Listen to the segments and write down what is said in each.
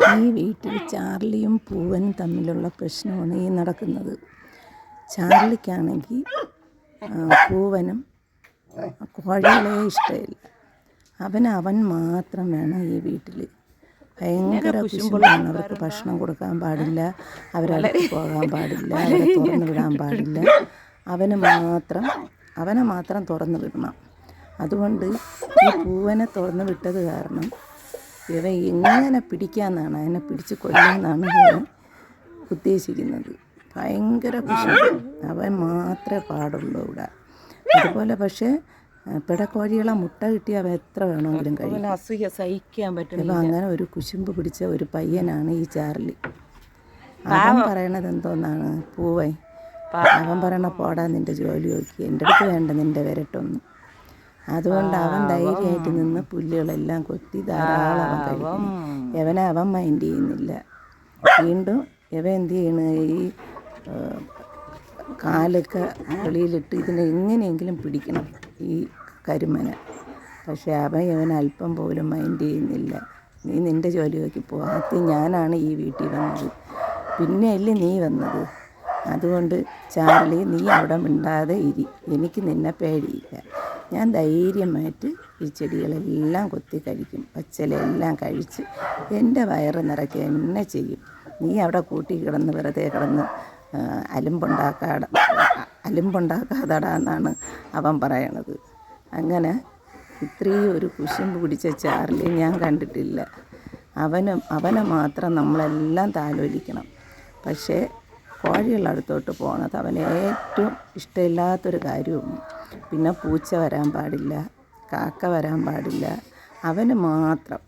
ഈ വീട്ടിൽ ചാർലിയും പൂവനും തമ്മിലുള്ള പ്രശ്നമാണ് ഈ നടക്കുന്നത്. ചാർലിക്കാണെങ്കിൽ പൂവനും കോഴികളെ ഇഷ്ടമില്ല. അവൻ അവൻ മാത്രം വേണം ഈ വീട്ടിൽ. ഭയങ്കര കുശുമ്പളാണ് അവർക്ക് ഭക്ഷണം കൊടുക്കാൻ പാടില്ല അവരടുത്ത് പോകാൻ പാടില്ല അവരെ തുറന്നു വിടാൻ പാടില്ല. അവന് മാത്രം അവനെ മാത്രം തുറന്നു വിടണം. അതുകൊണ്ട് ഈ പൂവനെ തുറന്നു വിട്ടത് കാരണം ഇവ എങ്ങനെ പിടിക്കാമെന്നാണ് അതിനെ പിടിച്ച് കൊല്ലാമെന്നാണ് ഇവൻ ഉദ്ദേശിക്കുന്നത്. ഭയങ്കര കുശുമ്പ് അവൻ മാത്രമേ പാടുള്ളൂ ഇവിടെ. അതുപോലെ പക്ഷേ പിടക്കോഴികളെ മുട്ട കിട്ടിയ അവ എത്ര വേണമെങ്കിലും കഴിയും അസൂയ സഹിക്കാൻ പറ്റും അപ്പം അങ്ങനെ ഒരു കുശുമ്പ് പിടിച്ച ഒരു പയ്യനാണ് ഈ ചാർലി. അവൻ പറയണത് എന്തോന്നാണ്? പൂവൈ അവൻ പറയണ പോടാ നിന്റെ ജോലി നോക്കി. എന്റെ അടുത്ത് വേണ്ട നിന്റെ വിരട്ടൊന്നും. അതുകൊണ്ട് അവൻ ധൈര്യമായിട്ട് നിന്ന് പുല്ലുകളെല്ലാം കൊത്തി ധാരാളം അവൻ കഴിക്കും എവനെ അവൻ മൈൻഡ് ചെയ്യുന്നില്ല. വീണ്ടും ഇവ എന്ത് ചെയ്യണ? ഈ കാലൊക്കെ വെളിയിലിട്ട് ഇതിനെ എങ്ങനെയെങ്കിലും പിടിക്കണം ഈ കരുമനെ. പക്ഷേ അവൻ ഇവൻ അല്പം പോലും മൈൻഡ് ചെയ്യുന്നില്ല. നീ നിന്റെ ജോലി നോക്കി പോ. ആദ്യം ഞാനാണ് ഈ വീട്ടിൽ വന്നത്. പിന്നെയല്ലേ നീ വന്നത്? അതുകൊണ്ട് ചാർലി നീ അവിടെ മിണ്ടാതെ ഇരി. എനിക്ക് നിന്നെ പേടിയില്ല. ഞാൻ ധൈര്യമായിട്ട് ഈ ചെടികളെല്ലാം കൊത്തി കഴിക്കും. പച്ചിലെല്ലാം കഴിച്ച് എന്റെ വയറ് നിറയ്ക്കുക എന്നെ ചെയ്യും. നീ അവിടെ കൂട്ടി കിടന്ന് വെറുതെ കിടന്ന് അലുമ്പുണ്ടാക്കാട അലുമ്പുണ്ടാക്കാതടാ എന്നാണ് അവൻ പറയണത്. അങ്ങനെ ഇത്രയും ഒരു കുശുമ്പ് പിടിച്ച ചാർലി ഞാൻ കണ്ടിട്ടില്ല. അവന് അവനെ മാത്രം നമ്മളെല്ലാം താലോലിക്കണം. പക്ഷേ അടുത്തോട്ട് പോണത് അവന് ഏറ്റവും ഇഷ്ടമില്ലാത്തൊരു കാര്യവും. പിന്നെ പൂച്ച വരാൻ പാടില്ല കാക്ക വരാൻ പാടില്ല. അവന് മാത്രം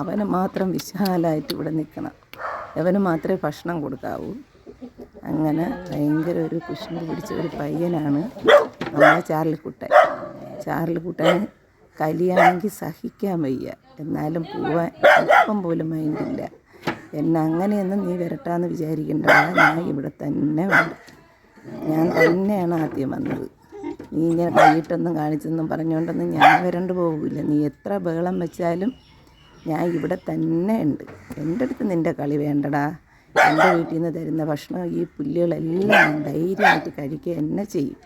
അവന് മാത്രം വിശാലമായിട്ട് ഇവിടെ നിൽക്കണം അവന് മാത്രമേ ഭക്ഷണം കൊടുക്കാവൂ. അങ്ങനെ ഭയങ്കര ഒരു കുശുമ്പ് പിടിച്ച ഒരു പയ്യനാണ് നമ്മളെ ചാർലിക്കുട്ടൻ ചാർലിക്കുട്ടൻ കലിയാണെങ്കിൽ സഹിക്കാൻ വയ്യ. എന്നാലും പോവാൻ അല്പം പോലും മൈൻഡില്ല എന്നെ അങ്ങനെയൊന്നും നീ വരട്ടാന്ന് വിചാരിക്കണ്ട ഞാൻ ഇവിടെ തന്നെ ഉണ്ട് ഞാൻ തന്നെയാണ് ആദ്യം വന്നത്. നീ ഇങ്ങനെ കൈയിട്ടൊന്നും കാണിച്ചെന്നും പറഞ്ഞുകൊണ്ടൊന്നും ഞാൻ വരണ്ട് പോകില്ല നീ എത്ര ബഹളം വെച്ചാലും ഞാൻ ഇവിടെ തന്നെ ഉണ്ട്. എന്റെ അടുത്ത് നിന്റെ കളി വേണ്ടടാ. എന്റെ വീട്ടിൽ നിന്ന് തരുന്ന ഭക്ഷണം ഈ പുല്ലുകളെല്ലാം ധൈര്യമായിട്ട് കഴിക്കുക എന്നെ ചെയ്യും.